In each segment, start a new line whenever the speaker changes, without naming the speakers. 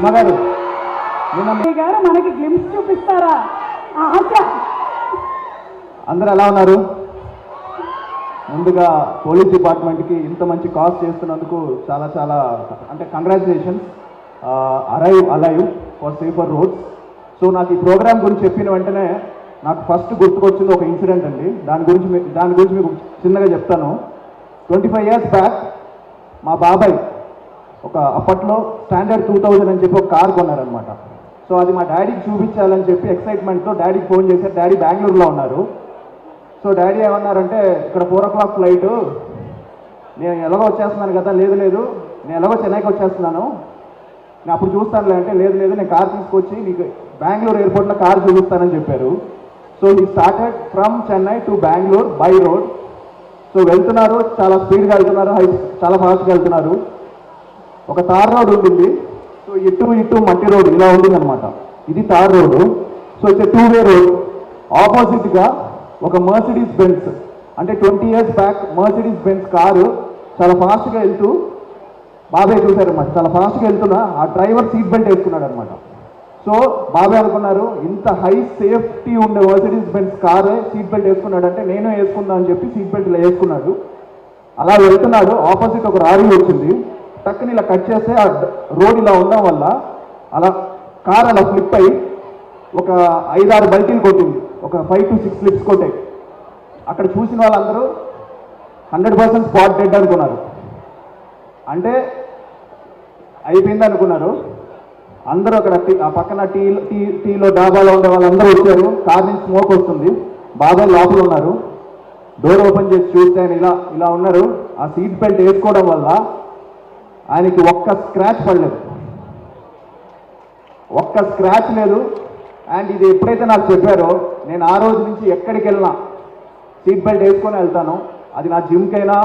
అమ్మగారు
గారు మనకి గ్లిమ్స్ చూపిస్తారా?
అందరూ ఎలా ఉన్నారు? ముందుగా పోలీస్ డిపార్ట్మెంట్కి ఇంత మంచి కాజ్ చేస్తున్నందుకు చాలా చాలా అంటే congratulations arrive alive for safer roads so నాకు ఈ ప్రోగ్రామ్ గురించి చెప్పిన వెంటనే నాకు ఫస్ట్ గుర్తుకొచ్చింది ఒక ఇన్సిడెంట్ అండి. దాని గురించి దాని గురించి మీకు చిన్నగా చెప్తాను. ట్వంటీ ఫైవ్ ఇయర్స్ బ్యాక్ మా బాబాయ్ ఒక అప్పట్లో స్టాండర్డ్ టూ థౌజండ్ అని చెప్పి ఒక కార్ కొన్నారనమాట సో అది మా డాడీకి చూపించాలని చెప్పి ఎక్సైట్మెంట్తో డాడీకి ఫోన్ చేశారు డాడీ బెంగళూరులో ఉన్నారు. సో డాడీ ఏమన్నారంటే ఇక్కడ ఫోర్ ఓ క్లాక్ ఫ్లైట్. నేను ఎలాగో వచ్చేస్తున్నాను కదా లేదు లేదు. నేను ఎలాగో చెన్నైకి వచ్చేస్తున్నాను. నేను అప్పుడు చూస్తానులే అంటే లేదు లేదు నేను కార్ తీసుకొచ్చి నీకు బెంగళూరు ఎయిర్పోర్ట్లో కార్ చూపిస్తానని చెప్పారు. సో ఈ started from Chennai to Bengaluru by road so వెళ్తున్నారు చాలా స్పీడ్గా వెళ్తున్నారు హై చాలా ఫాస్ట్గా వెళ్తున్నారు. ఒక తార్ రోడ్ ఉంటుంది సో ఇటు ఇటు మట్టి రోడ్ ఇలా ఉంటుంది అనమాట ఇది tar road. So it's two way road ఆపోజిట్గా ఒక మర్సిడీస్ బెన్స్ అంటే twenty years back Mercedes Benz car చాలా ఫాస్ట్గా వెళ్తూ బాబాయ్ చూశారన్నమాట. చాలా ఫాస్ట్గా వెళ్తున్నా ఆ డ్రైవర్ సీట్ బెల్ట్ వేసుకున్నాడు అనమాట సో బాబాయ్ అనుకున్నారు ఇంత హై సేఫ్టీ ఉండే మర్సిడీస్ బెన్స్ కారే సీట్ బెల్ట్ వేసుకున్నాడు అంటే నేను వేసుకుందా అని చెప్పి సీట్ బెల్ట్ వేసుకున్నాడు. అలా వెళ్తున్నాడు. ఆపోజిట్ ఒక రారీ వచ్చింది. టక్కుని ఇలా కట్ చేస్తే ఆ రోడ్ ఇలా ఉండడం వల్ల అలా కార్ అలా స్లిప్ అయి ఒక ఐదారు బల్టీలు కొట్టింది. ఒక ఫైవ్ టు సిక్స్ స్లిప్స్ కొట్టాయి. అక్కడ చూసిన వాళ్ళందరూ హండ్రెడ్ పర్సెంట్ స్పాట్ డెడ్ అనుకున్నారు. అంటే అయిపోయింది అనుకున్నారు. అందరూ అక్కడ ఆ పక్కన టీ టీ టీలో డాబాలో ఉండే వాళ్ళందరూ వచ్చారు. కార్ నుంచి స్మోక్ వస్తుంది. బాబాయ్ లోపల ఉన్నారు. డోర్ ఓపెన్ చేసి చూస్తే ఇలా ఇలా ఉన్నారు. ఆ సీట్ బెల్ట్ వేసుకోవడం వల్ల ఆయనకి ఒక్క స్క్రాచ్ పడలేదు. ఒక్క స్క్రాచ్ లేదు. అండ్ ఇది ఎప్పుడైతే నాకు చెప్పారో నేను ఆ రోజు నుంచి ఎక్కడికి వెళ్ళినా సీట్ బెల్ట్ వేసుకొని వెళ్తాను. అది నా జిమ్కైనా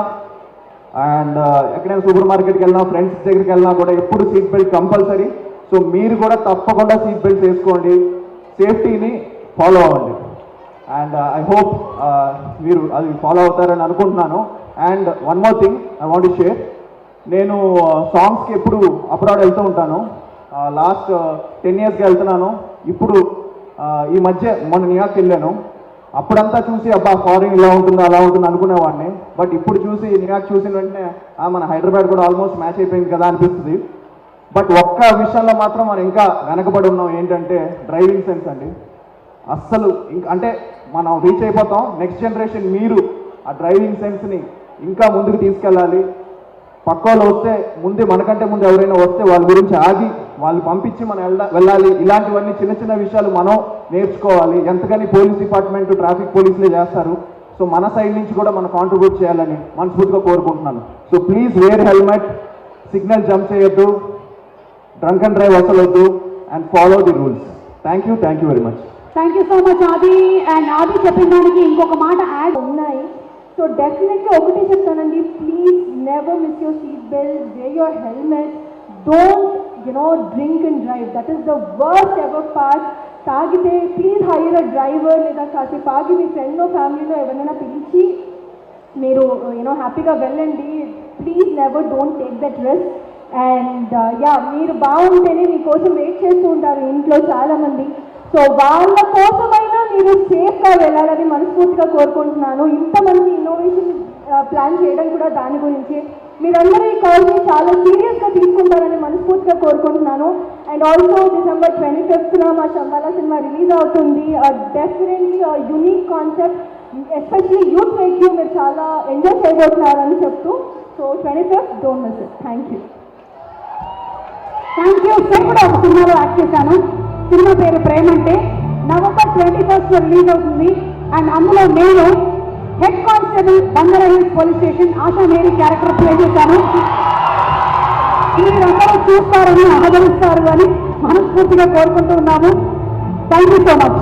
అండ్ uh, ఎక్కడైనా సూపర్ మార్కెట్కి వెళ్ళినా ఫ్రెండ్స్ దగ్గరికి వెళ్ళినా కూడా ఎప్పుడు సీట్ బెల్ట్ కంపల్సరీ సో మీరు కూడా తప్పకుండా సీట్ బెల్ట్ వేసుకోండి. సేఫ్టీని ఫాలో అవ్వండి. అండ్ ఐ హోప్ మీరు అది ఫాలో అవుతారని అనుకుంటున్నాను. And one more thing I want share నేను సాంగ్స్కి ఎప్పుడు అబ్రాడ్ వెళ్తూ ఉంటాను. లాస్ట్ టెన్ ఇయర్స్కి వెళ్తున్నాను. ఇప్పుడు ఈ మధ్య మొన్న న్యూయార్క్ వెళ్ళాను. అప్పుడంతా చూసి అబ్బా ఫారిన్ ఇలా ఉంటుంది అలా ఉంటుంది అనుకునేవాడిని. బట్ ఇప్పుడు చూసి న్యూయార్క్ చూసిన వెంటనే మన హైదరాబాద్ కూడా ఆల్మోస్ట్ మ్యాచ్ అయిపోయింది కదా అనిపిస్తుంది. బట్ ఒక్క విషయంలో మాత్రం మనం ఇంకా వెనకబడి ఉన్నాం. ఏంటంటే డ్రైవింగ్ సెన్స్ అండి. అస్సలు ఇంకా అంటే మనం రీచ్ అయిపోతాం. నెక్స్ట్ జనరేషన్ మీరు ఆ డ్రైవింగ్ సెన్స్ని ఇంకా ముందుకు తీసుకెళ్ళాలి. పక్క వాళ్ళు వస్తే ముందే మనకంటే ముందు ఎవరైనా వస్తే వాళ్ళ గురించి ఆగి వాళ్ళు పంపించి మనం వెళ్ళ వెళ్ళాలి. ఇలాంటివన్నీ చిన్న చిన్న విషయాలు మనం నేర్చుకోవాలి. ఎంతకని పోలీస్ డిపార్ట్మెంట్ ట్రాఫిక్ పోలీసులే చేస్తారు. సో మన సైడ్ నుంచి కూడా మనం కాంట్రిబ్యూట్ చేయాలని మనస్ఫూర్తిగా కోరుకుంటున్నాను. So please wear helmet signal jump చేయొద్దు డ్రంక్ అండ్ డ్రైవ్ అసలు and follow the rules thank you thank you very much
thank you so much Aadi and Aadi చెప్పిన దానికి ఇంకొక మాట యాడ్ ఉన్నాయి. సో డెఫినెట్గా ఒకటి చెప్తానండి. Please never miss your seatbelt, wear your helmet, helmet you know, drink and drive that is the worst ever part తాగితే please hire a driver లేదా కాసేపు ఆగి మీ ఫ్రెండ్లో ఫ్యామిలీలో ఎవరైనా పిలిచి మీరు యూనో హ్యాపీగా వెళ్ళండి. Please never don't take that risk and yeah మీరు బాగుంటేనే మీకోసం వెయిట్ చేస్తూ ఉంటారు ఇంట్లో చాలామంది. సో వాళ్ళ కోసమై మీరు సేఫ్గా వెళ్ళాలని మనస్ఫూర్తిగా కోరుకుంటున్నాను. ఇంత మంచి ఇన్నోవేషన్ ప్లాన్ చేయడం కూడా దాని గురించి. మీరందరూ ఈ కాల్ని చాలా సీరియస్గా తీసుకుంటారని మనస్ఫూర్తిగా కోరుకుంటున్నాను. అండ్ ఆల్సో డిసెంబర్ ట్వంటీ ఫిఫ్త్న మా శంబాల సినిమా రిలీజ్ అవుతుంది. Definitely unique concept especially youth వెక్యూ మీరు చాలా ఎంజాయ్ చేయబోతున్నారని చెప్తూ. So twenty fifth don't miss it thank you thank you నేను కూడా ఒక సినిమాలో యాక్ట్ చేశాను. సినిమా పేరు ప్రేమ అంటే నవంబర్ ట్వంటీ ఫస్ట్ రిలీజ్ అవుతుంది. అండ్ అందులో నేను head constable Banjara hills police station Asha Mary character play చేశాను. మీరందరూ చూస్తారని ఆదరిస్తారు అని మనస్ఫూర్తిగా కోరుకుంటూ ఉన్నాము. Thank you so much